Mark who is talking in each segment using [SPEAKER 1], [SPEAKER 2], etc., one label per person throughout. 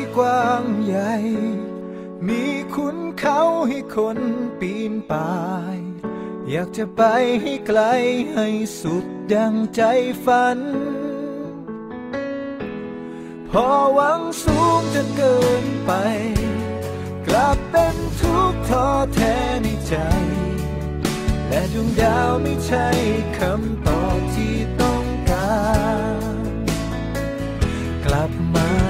[SPEAKER 1] ที่กว้างใหญ่ มีคุณเขาให้คนปีนป่าย อยากจะไปให้ไกลให้สุดดังใจฝัน พอหวังสูงจนเกินไป กลับเป็นทุกข์ท้อแท้ในใจ และดวงดาวไม่ใช่คำตอบที่ต้องการ กลับมา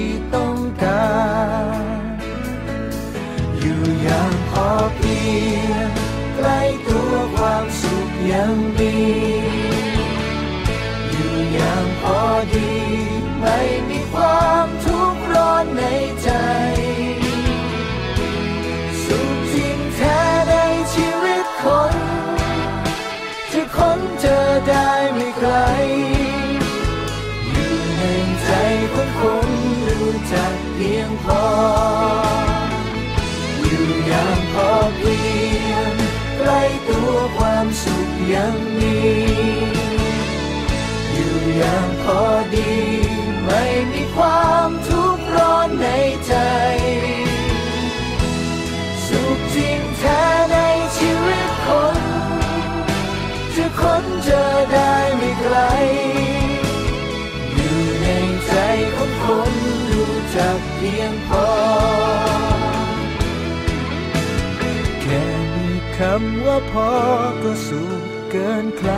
[SPEAKER 1] ่ังมี อยู่อย่างพอดี ไม่มีความทุกข์ร้อนในใจ ยังมีอยู่อย่างพอดี ไม่มีความทุกข์ร้อนในใจ สุขจริงแท้ในชีวิตคน จะค้นเจอได้ไม่ไกล อยู่ในใจของคนรู้จักเพียงพอแค่มีคำว่าพอก็สุข เกินใคร